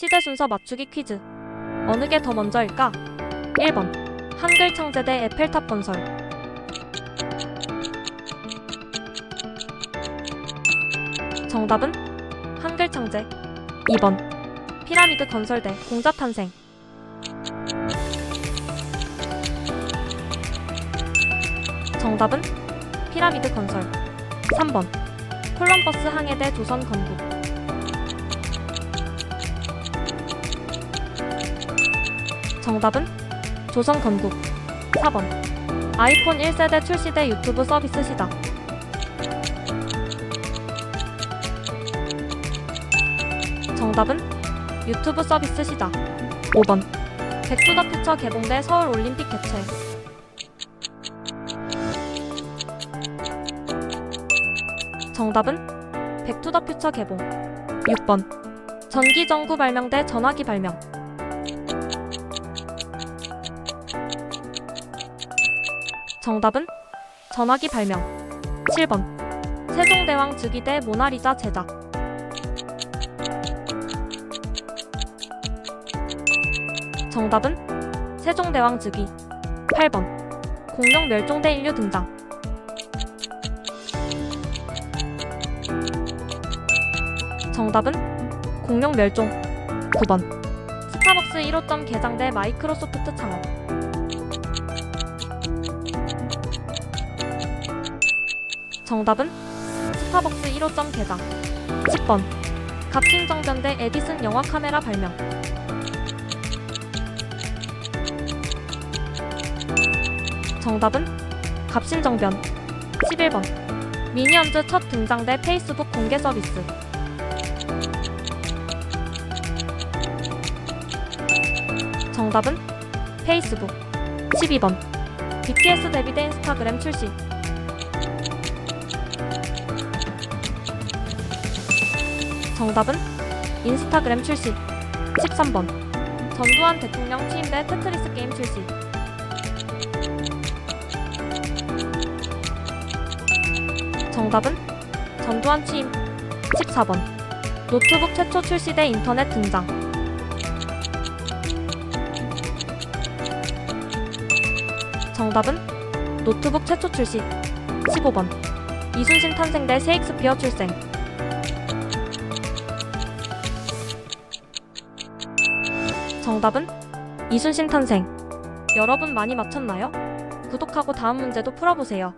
시대 순서 맞추기 퀴즈. 어느 게 더 먼저일까? 1번. 한글 창제대 에펠탑 건설. 정답은 한글 창제. 2번. 피라미드 건설대 공자 탄생. 정답은 피라미드 건설. 3번. 콜럼버스 항해대 조선 건국. 정답은 조선 건국. 4번. 아이폰 1세대 출시대 유튜브 서비스 시작. 정답은 유튜브 서비스 시작. 5번. 백투더퓨처 개봉대 서울 올림픽 개최. 정답은 백투더퓨처 개봉. 6번. 전기전구 발명대 전화기 발명. 정답은 전화기 발명. 7번. 세종대왕 즉위대 모나리자 제작. 정답은 세종대왕 즉위. 8번. 공룡 멸종대 인류 등장. 정답은 공룡 멸종. 9번. 스타벅스 1호점 개장 대 마이크로소프트 창업. 정답은 스타벅스 1호점 개장. 10번. 갑신정변대 에디슨 영화 카메라 발명. 정답은 갑신정변. 11번. 미니언즈 첫 등장대 페이스북 공개 서비스. 정답은 페이스북. 12번. BTS 데뷔대 인스타그램 출시. 정답은 인스타그램 출시. 13번. 전두환 대통령 취임대 테트리스 게임 출시. 정답은 전두환 취임. 14번. 노트북 최초 출시대 인터넷 등장. 정답은 노트북 최초 출시. 15번. 이순신 탄생대 셰익스피어 출생. 정답은 이순신 탄생. 여러분 많이 맞췄나요? 구독하고 다음 문제도 풀어보세요.